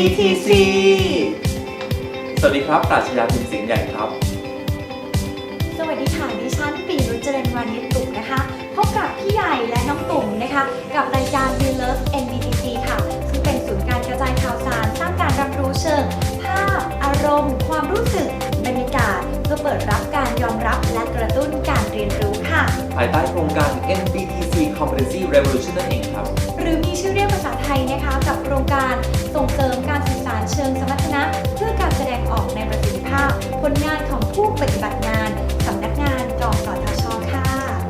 We Love NBTC สวัสดีครับปราชญาพิมพ์เสียงใหญ่ครับ สวัสดีค่ะ ดิฉันปีรุจเจริญวานิชตุ่มนะคะ พบกับพี่ใหญ่และน้องตุ่มนะคะ กับรายการ We Love NBTC ค่ะ ซึ่งเป็นศูนย์การกระจายข่าวสาร สร้างการรับรู้เชิง ภาพ อารมณ์ ความรู้สึกบรรยา กาศเพื่อเปิดรับการยอมรับและกระตุ้นการเรียนรู้ค่ะ ภายใต้โครงการ NBTC Competency Revolution นั่นเองครับ หรือมีชื่อเรียกภาษาไทยนะคะกับโครงการส่งเสริมการสื่อสารเชิงสมรรถนะ เพื่อการแสดงออกในประสิทธิภาพ ผลงานของผู้ปฏิบัติงานสำนักงานกสทชค่ะ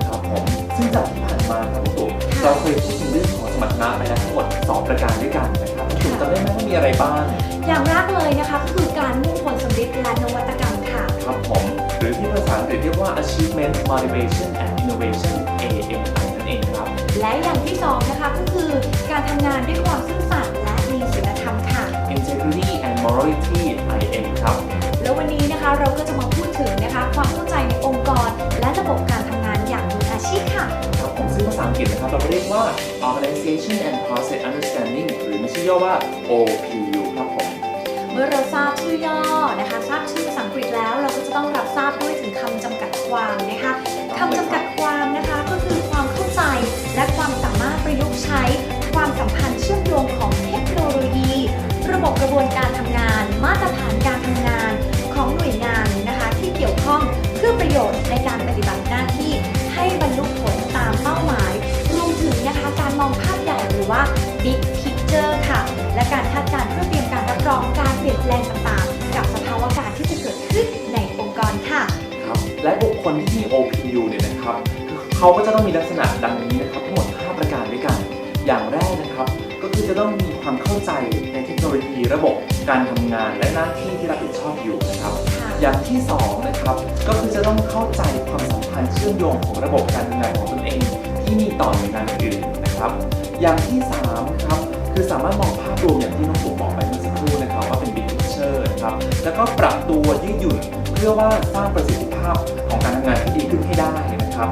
ครับผมซึ่งจากที่ผ่านมาครับพี่ตุ๋มค่ะเราเคยพูดถึงเรื่องของสมรรถนะไปแล้วทั้งหมด 2 ประการด้วยกันนะครับพี่ตุ๋มค่ะจำได้ไหมว่ามีอะไรบ้าง อย่างแรกเลยนะคะก็คือการมุ่งผลสำเร็จและนวัตกรรม ค่ะครับผม หรือที่ภาษาอังกฤษเรียกว่า Achievement Motivation and Innovation AMI นั่นเองครับ และอย่างที่สองนะคะก็คือการทำงานด้วยความซื่อสัตย์และมีศีลธรรมค่ะ Integrity and Morality IM ครับ แล้ววันนี้นะคะเราก็จะมาพูดถึงนะคะความเข้าใจในองค์กร และระบบการทำงานอย่างมืออาชีพค่ะ ครับผมซึ่งภาษาอังกฤษนะครับเราเรียกว่า Organization and Process Understanding หรือมีชื่อย่อว่า OPU ครับผม เมื่อเราทราบชื่อย่อนะคะทราบชื่อภาษาอังกฤษแล้ว เขาก็จะต้องมีลักษณะดังนี้นะครับทั้งหมด 5 ประการด้วยกัน อย่างแรกนะครับ ก็คือจะต้องมีความเข้าใจในเทคโนโลยีระบบการทำงานและหน้าที่ที่รับผิดชอบอยู่นะครับค่ะอย่างที่2นะครับก็คือจะต้องเข้าใจความสัมพันธ์เชื่อมโยงของระบบการทำงานของตนเอง ที่มีต่อหน่วยงานอื่นๆนะครับ อย่างที่3นะครับคือสามารถมองภาพรวมอย่างที่น้องตู่บอกไปเมื่อสักครู่นะครับว่าเป็น big picture นะครับแล้วก็ปรับตัวยืดหยุ่นเพื่อว่าสร้างประสิทธิภาพของการทำงานที่ดีขึ้นให้ได้นะครับ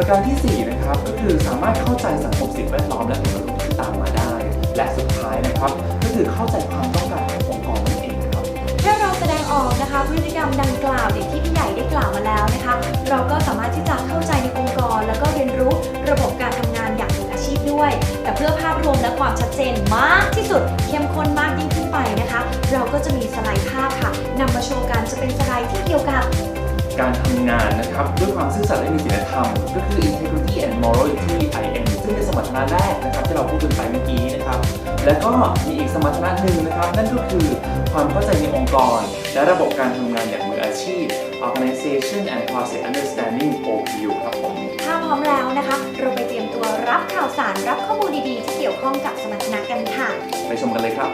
ประการทีสี่ 4 นะครับ ก็คือสามารถเข้าใจสังคมสิ่งแวดล้อมและผลกระทบที่ตามมาได้ และสุดท้ายนะครับ ก็คือเข้าใจความต้องการขององค์กรนั่นเองครับถ้าเราแสดงออกนะคะพฤติกรรมดังกล่าวอย่างที่พี่ใหญ่ได้กล่าวมาแล้วนะคะ เราก็สามารถที่จะเข้าใจในองค์กร แล้วก็เรียนรู้ระบบการทำงานอย่างมืออาชีพด้วย แต่เพื่อภาพรวมและความชัดเจนมากที่สุดเข้มข้นมากยิ่งขึ้นไปนะคะ เราก็จะมีสไลด์ภาพค่ะนำมาโชว์กันจะเป็นสไลด์ที่เกี่ยวกับ การทำงานนะครับ ด้วยความซื่อสัตย์และมีศีลธรรม ก็คือ integrity and morality IM ซึ่งเป็นสมรรถนะแรกนะครับ ที่เราพูดกันไปเมื่อกี้นะครับ แล้วก็มีอีกสมรรถนะหนึ่งนะครับ นั่นก็คือความเข้าใจในองค์กร และระบบการทำงานอย่างมืออาชีพ organization and process understanding OPU ครับผมถ้าพร้อมแล้วนะคะ เราไปเตรียมตัวรับข่าวสารรับข้อมูลดีๆ ที่เกี่ยวข้องกับสมรรถนะกันค่ะ ไปชมกันเลยครับ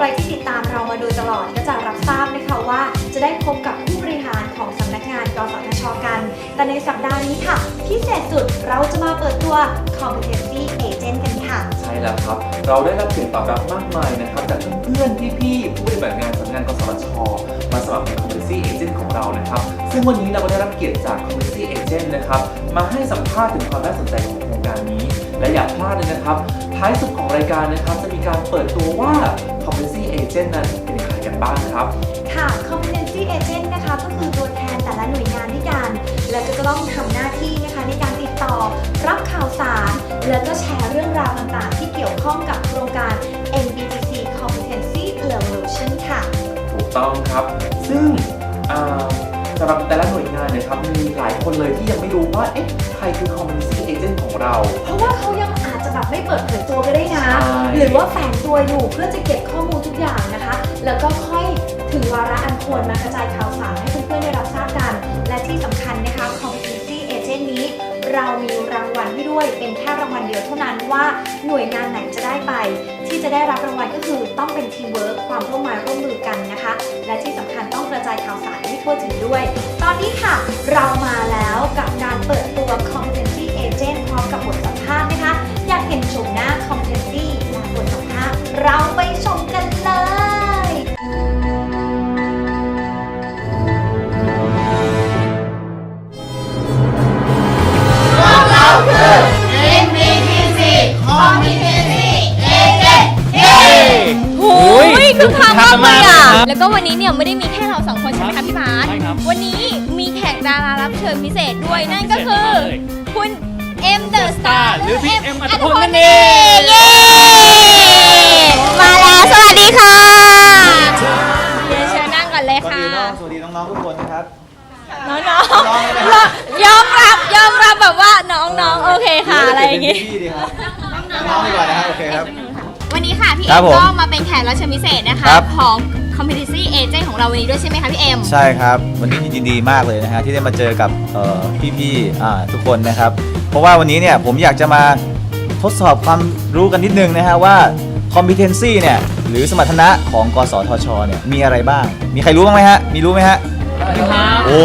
ใครที่ติดตามเรามาโดยตลอดก็จะรับทราบนะคะว่า จะได้พบกับผู้บริหารของสำนักงานกสทชกัน แต่ในสัปดาห์นี้ค่ะ พิเศษสุดเราจะมาเปิดตัว Competency Agent กันค่ะ ใช่แล้วครับ เราได้รับเสียงตอบรับมากมายนะครับจากเพื่อนๆพี่ๆผู้ปฏิบัติงานสำนักงานกสทชมาสมัครเป็น Community Agent ของเรานะครับ ซึ่งวันนี้เราก็ได้รับเกียรติจาก Community Agent นะครับมาให้สัมภาษณ์ถึงความน่าสนใจของโครงการนี้ และอย่าพลาดเลยนะครับ ท้ายสุดของรายการนะครับจะ มีการเปิดตัวว่า Community Agent นั้นเป็นใครกันบ้างครับ ค่ะ competency agent นะคะก็คือตัวแทนแต่ละหน่วยงานด้วยกัน แล้วก็จะต้องทำหน้าที่นะคะในการติดต่อรับข่าวสาร แล้วก็แชร์เรื่องราวต่างๆ ที่เกี่ยวข้องกับโครงการ NBTC Competency Revolution ค่ะ ถูกต้องครับ ซึ่งอ่าสำหรับแต่ละหน่วยงานเนะครับมีหลายคนเลยที่ยังไม่รู้ว่าเอ๊ะใครคือ Community Agent ของเรา เพราะว่าเขา ไม่เปิดเผยตัวก็ได้นะใช่หรือว่าแฝงตัวอยู่เพื่อจะเก็บข้อมูลทุกอย่างนะคะ แล้วก็ค่อยถึงวาระอันควรมากระจายข่าวสารให้เพื่อนๆได้รับทราบกัน และที่สำคัญนะคะ Competency Agent นี้ เรามีรางวัลให้ด้วยเป็นแค่รางวัลเดียวเท่านั้นว่าหน่วยงานไหนจะได้ไป ที่จะได้รับรางวัลก็คือต้องเป็นทีมเวิร์คความร่วมมือร่วมมือกันนะคะ และที่สำคัญต้องกระจายข่าวสารให้ทั่วถึงด้วย ตอนนี้ค่ะ เรามาแล้วกับการเปิดตัว Competency Agent พร้อมกับบทสัม เราไปชมกันเลยโอ้ยคึกคักมากเลยอะครับแล้วก็วันนี้เนี่ยไม่ได้มีแค่เราสองคนใช่ไหมคะพี่บาสใช่ครับวันนี้มีแขกดารารับเชิญพิเศษด้วยนั่นก็คือ คุณเอ็มเดอะสตาร์หรือพี่เอ็มอัตพลนั่นเอง เย้ มาแล้ว สวัสดีค่ะเดี๋ยวเชิญนั่งก่อนเลยก่อนค่ะอื่นต้องสวัสดีน้องๆทุกคนนะครับ น้องๆยอมรับยอมรับแบบว่าน้องๆ โอเคค่ะ อะไรอย่างงี้งี้พี่ดีครับน้องๆดีกว่านะครับ โอเคครับ วันนี้ค่ะพี่ครัเอ็บมผมก็มาเป็นแขกรับเชิญพิเศษนะคะครับของ Competency Agent ของเราวันนี้ด้วยใช่ไหมคะพี่เอ็มใช่ครับ วันนี้ยินดีมากเลยนะฮะที่ได้มาเจอกับเอ่อพี่ๆอ่าทุกคนนะครับ เพราะว่าวันนี้เนี่ยผมอยากจะมาทดสอบความรู้กันนิดนึงนะฮะว่า competency เนี่ยหรือสมรรถนะของกสทชเนี่ยมีอะไรบ้าง มีใครรู้บ้างไหมฮะ มีรู้ไหมฮะ โอ้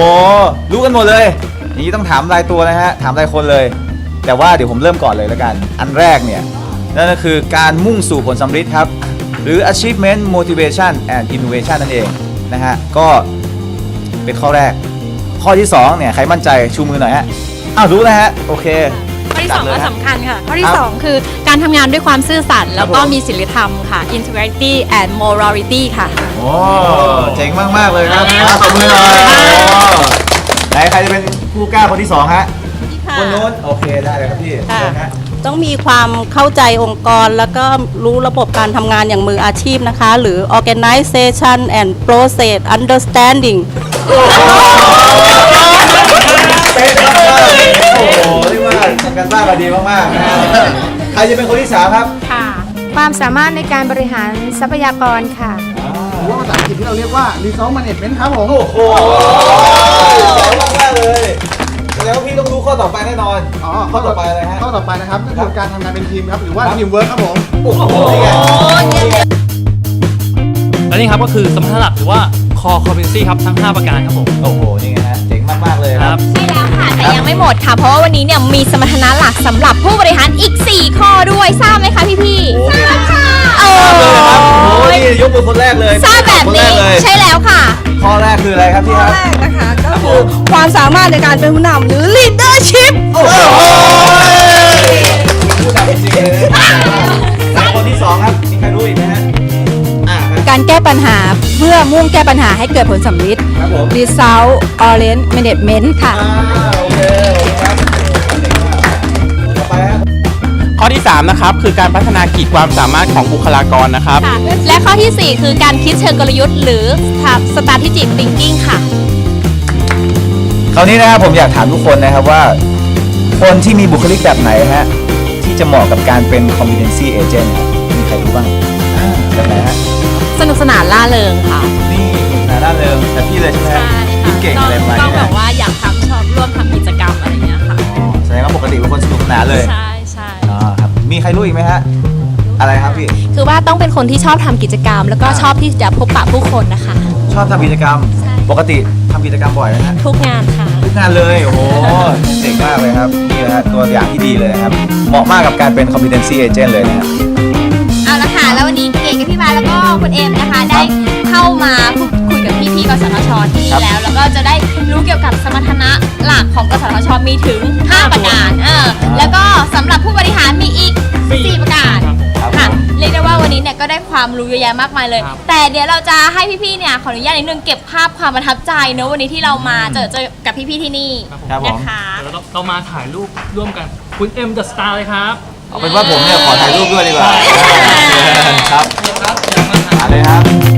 รู้กันหมดเลยอย่างนี้ต้องถามรายตัวนะฮะ ถามรายคนเลย แต่ว่าเดี๋ยวผมเริ่มก่อนเลยแล้วกัน อันแรกเนี่ย นั่นก็คือการมุ่งสู่ผลสำเร็จครับ หรือ achievement motivation and innovation นั่นเองนะฮะ ก็เป็นข้อแรก ข้อที่2เนี่ย ใครมั่นใจชูมือหน่อยฮะ อ้าวรู้นะฮะ โอเค ข้อที่จัสดองเลยก็ฮะสำคัญค่ะ ข้อที่ครับสองคือการทำงานด้วยความซื่อสัตย์แล้วก็ผมมีศีลธรรมค่ะ integrity and morality ค่ะ โอ้เจ๋งมาก ๆ เลยครับอะตบมือหน่อยโอ้ไหนใครจะเป็นผู้กล้าคนที่สองฮะคนนู้นโอเคได้เลยครับพี่ค่ะเชิญฮะ ต้องมีความเข้าใจองค์กร แล้วก็รู้ระบบการทำงานอย่างมืออาชีพนะคะ หรือ organization and process understanding เำกันบ้านมาดีมากๆนะฮะใครจะเป็นคนที่สามครับค่ะ ความสามารถในการบริหารทรัพยากรค่ะ หรือว่าภาษาอังกฤษที่เราเรียกว่า resource management ครับผมโอ้โหเจ๋งมากๆเลยแสดงว่าพี่ต้องรู้ข้อต่อไปแน่นอนอ๋อข้อต่อไปอะไรฮะ ข้อต่อไปนะครับก็คือการทำงานเป็นทีมครับ หรือว่า teamwork ครับผม โอ้โหนี่ไงนี่ไงและนี่ครับก็คือสมรรถนะหลักหรือว่า core competency ครับทั้ง 5 ประการครับผม โอ้โห นี่ไงฮะ เจ๋งมาก ๆ เลยคครัรับบใช่ แล้วค่ะแต่ยังไม่หมดค่ะ เพราะว่าวันนี้เนี่ยมีสมรรถนะหลักสำหรับผู้บริหารอีก 4 ข้อด้วยทราบไหมคะพี่พี่ๆโอ้ทราบค่ะโอ้ทราบเลยครับโอ้โหยนี่ยกมือคนแรกเลยทราบแบบคนแรนี้กเลยใช่แล้วค่ะ ข้อแรกคืออะไรครับพี่ครับ แรกนะคะก็คือความสามารถในการเป็นผู้นำหรือ leadership โอ้โหพูดดังจริงๆเลยนะแล้วคนที่สองครับมีใครรู้อีกไหมฮะอ่าครับ การแก้ปัญหาเพื่อมุ่งแก้ปัญหาให้เกิดผลสำลิด ครับผม result orient management ค่ะ อ่าโอเคโอเคครับเจ๋งมากต่อไปครับข้อที่ 3 นะครับ คือการพัฒนาขีดความสามารถของบุคลากรนะครับ ค่ะและข้อทีสี่ 4 คือการคิดเชิงกลยุทธ์ หรือ strategic thinking ค่ะ คราวนี้นะครับผมอยากถามทุกคนนะครับว่า คนที่มีบุคลิกแบบไหนฮะที่จะเหมาะกับการเป็น competency agent ครับมีใครรู้บ้างอ่าแบบไหนฮะ สนุกสนานล่าเริงค่ะนี่นาด้านเริงแต่พี่เลยใช่ไหมฮะยิ้มเก่งอะไรประมาณต้องนี้แบนะบว่าอยากทำชอบร่วมทำกิจกรรมอะไรอย่างเงี้ยค่ะ อ๋อแสดงว่าปกติเป็นคนรู้อีกไหมฮะอะไรครับพี่ คือว่าต้องเป็นคนที่ชอบทำกิจกรรม แล้วก็อ่าชอบที่จะพบปะผู้คนนะคะ ชอบทำกิจกรรม ใช่ ปกติทำกิจกรรมบ่อยนะฮะ ทุกงานค่ะ ทุกงานเลย โอ้โหเจ๋งมากเลยครับ นี่นะฮะตัวอย่างที่ดีเลยนะครับ เหมาะมากกับการเป็น competency agent เลยนะครับเอาละค่ะ แล้ววันนี้เก๋กับพี่บาสแล้วก็คุณเอ็มนะคะ ได้เข้ามาพูดคุยกับพี่ๆกสทชที่ครับนี่แล้ว แล้วก็จะได้รู้เกี่ยวกับสมรรถนะหลักของกสทชมีถึง 5 ประการเออแล้วก็สำหรับผู้บริหารมีอีก 4 ประการ ครับค่ะผมเรียกได้ว่าวันนี้เนี่ยก็ได้ความรู้เยอะแยะมากมายเลย ครับแต่เดี๋ยวเราจะให้พี่ๆ เนี่ยขออนุญาตนิดนึงเก็บภาพความประทับใจเนอะวันนี้ที่เรามาเจอเจอกับพี่ๆ ที่นี่ครับผมนะคะ เดี๋ยวเราเรามาถ่ายรูปร่วมกัน คุณเอ็มเดอะสตาร์เลยครับ เอาเป็นว่าผมเนี่ยขอถ่ายรูปด้วยดีกว่าครับครับอยากมาถ่ายมาเลยครับ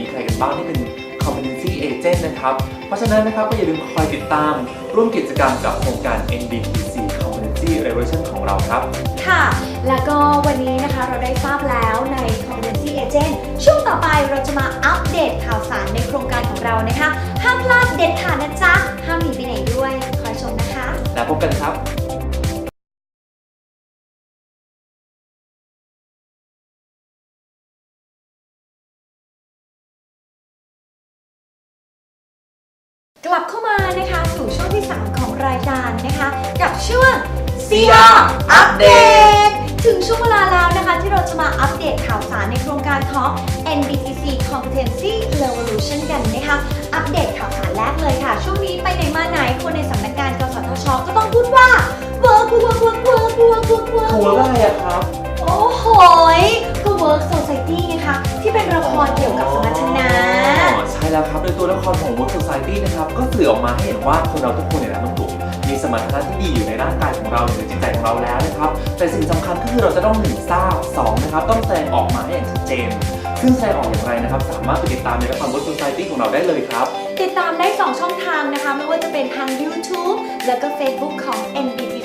นี่ยมีใครกันบ้างที่เป็น competency agent นะครับ เพราะฉะนั้นนะครับก็อย่าลืมคอยติดตาม ร่วมกิจกรรมกับโครงการ NBTC competency revolution ของเราครับ ค่ะ แล้วก็วันนี้นะคะเราได้ทราบแล้วใน competency agent ช่วงต่อไปเราจะมาอัปเดตข่าวสารในโครงการของเรานะคะ ห้ามพลาดเด็ดขาดนะจ๊ะ ห้ามหนีไปไหนด้วย คอยชมนะคะ แล้วพบกันครับ ลับเข้ามานะคะสู่ช่วงที่ 3 ของรายการนะคะ กับช่วง CR Update ถึงช่วงเวลาแล้วนะคะ ที่เราจะมาอัปเดตข่าวสารในโครงการของ NBTC Competency Revolution กันนะคะ อัปเดตข่าวสารแรกเลยค่ะ ช่วงนี้ไปไหนมาไหนคนในสำนักงานกสทช ก็ต้องพูดว่า work work work work work work work ทัวร์ก็อะไรอะครับ โอ้โหยก็ Work Society ไงคะที่เป็นละครเกี่ยวกับสมรรถนะ อ๋อใช่แล้วครับโดยตัวละครของ Work Society นะครับ ก็สื่อออกมาให้เห็นว่าคนเราทุกคนเนี่ยนะมันถูกมีสมรรถนะที่ดีอยู่ในร่างกายของเราอยู่ในจิตใจของเราแล้วนะครับ แต่สิ่งสำคัญก็คือเราจะต้องหนึ่งทราบสองนะครับ ต้องแสดงออกมาให้อย่างชัดเจน ซึ่งแสดงออกอย่างไรนะครับ สามารถไปติดตามในละคร Work Society ของเราได้เลยครับ ติดตามได้ 2 ช่องทางนะคะ ไม่ว่าจะเป็นทาง YouTube แล้วก็ Facebook ของ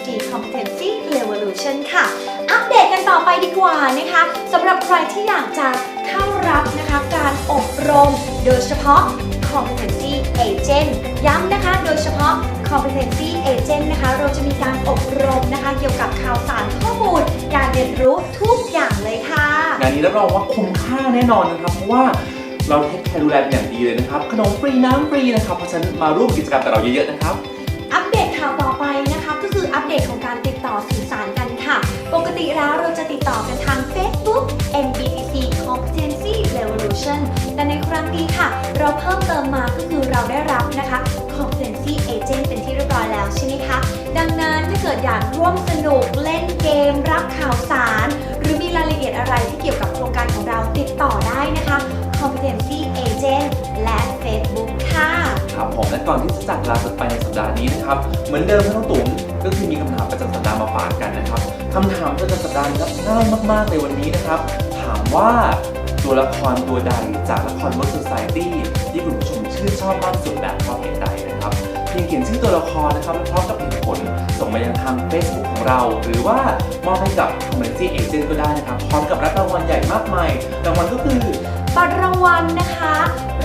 NBTC Competency Revolution ค่ะ อัปเดตกันต่อไปดีกว่านะคะสำหรับใครที่อยากจะเข้ารับนะคะการอบรมโดยเฉพาะ Competency Agent ย้ำนะคะ โดยเฉพาะ Competency Agent นะคะ เราจะมีการอบรมนะคะ เกี่ยวกับข่าวสารข้อมูล การเรียนรู้ทุกอย่างเลยค่ะงานนี้รับรองว่าคุ้มค่าแน่นอนนะครับ เพราะว่าเราเทคแคร์ดูแลเป็นอย่างดีเลยนะครับ ขนมฟรีน้ำฟรีนะครับ เพราะฉะนั้นมาร่วมกิจกรรมกับเราเยอะๆนะครับ Facebook NBTC Competency Revolution แต่ในครั้งนี้ค่ะ เราเพิ่มเติมมาก็คือเราได้รับนะคะ competency agent เป็นที่เรียบร้อยแล้วใช่ไหมคะ ดังนั้นถ้าเกิดอยากร่วมสนุกเล่นเกม รับข่าวสาร หรือมีรายละเอียดอะไรที่เกี่ยวกับโครงการของเราติดต่อได้นะคะ competency agent และ Facebook ค่ะครับผมและก่อนที่จะจากลาไปในสัปดาห์นี้นะครับ เหมือนเดิมนะน้องตุ๋มก็คือมีคำถามประจำสัปดาห์มาฝากกันนะครับคำถามประจำสัปดาห์นี้ครับง่ายมากๆในวันนี้นะครับ ถามว่า ตัวละครตัวใดจากละคร World Society ที่คุณผู้ชมชื่นชอบมากสุดและเพราะเหตุใดนะครับ เพียงเขียนชื่อตัวละครนะครับและพร้อมกับเหตุผลส่งมายังทาง Facebook ของเรา หรือว่ามอบให้กับ Community Agent ก็ได้นะครับ พร้อมกับรับรางวัลใหญ่มากมายรางวัลก็คือบัตรรางวัลนะคะ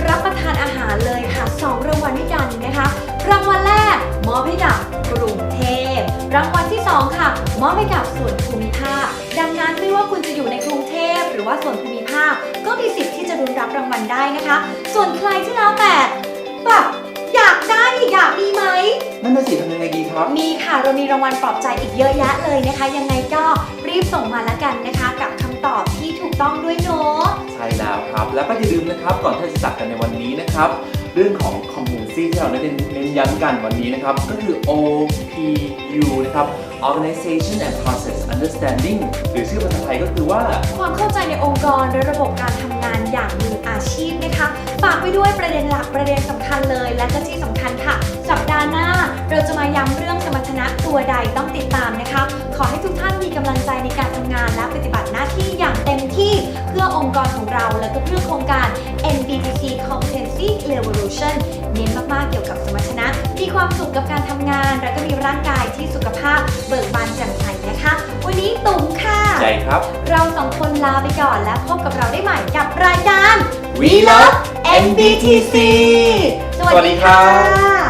รับประทานอาหารเลยค่ะ2รางวัลด้วยกันนะคะรางวัลแรกมอบให้กับกรุงเทพรางวัลที่ 2 ค่ะ มอบให้กับส่วนภูมิภาคดังนั้นไม่ว่าคุณจะอยู่ในกรุงเทพ หรือว่าส่วนภูมิภาค ก็มีสิทธิ์ที่จะรุนรับรางวัลได้นะคะ ส่วนใครที่แล้วแต่แบบอยากได้อีกอยากมีไหม นั่นน่ะสิทำยังไงดีครับ มีค่ะเรามีรางวัลปลอบใจอีกเยอะแยะเลยนะคะ ยังไงก็รีบส่งมาแล้วกันนะคะ กับคำตอบที่ถูกต้องด้วยเนาะ ใช่แล้วครับ แล้วก็อย่าลืมนะครับก่อนที่เราจะจากกันในวันนี้นะครับ เรื่องของ community ที่เราได้เน้นย้ำกันวันนี้นะครับ ก็คือ OPU นะครับ Organization and Process Understanding หรือชื่อภาษาไทยก็คือว่า ความเข้าใจในองค์กรและระบบการทำงานอย่างมืออาชีพนะคะ ฝากไปด้วยประเด็นหลักประเด็นสำคัญเลย และก็ที่สำคัญค่ะ สัปดาห์หน้า เราจะมาย้ำเรื่องสมรรถนะตัวใดต้องติดตามนะคะ ขอให้ทุกท่านมีกำลังใจในการทำงานและปฏิบัติ อองค์กรของเรา และก็เพื่อโครงการ NBTC Competency Revolution เน้นมากๆเกี่ยวกับสมรรถนะ มีความสุขกับการทำงาน และก็มีร่างกายที่สุขภาพเบิกบานแจ่มใสนะคะ วันนี้ตุ๋มค่ะ ใจครับ เราสองคนลาไปก่อนและพบกับเราได้ใหม่กับรายการ We Love NBTC สวัสดีค่ะ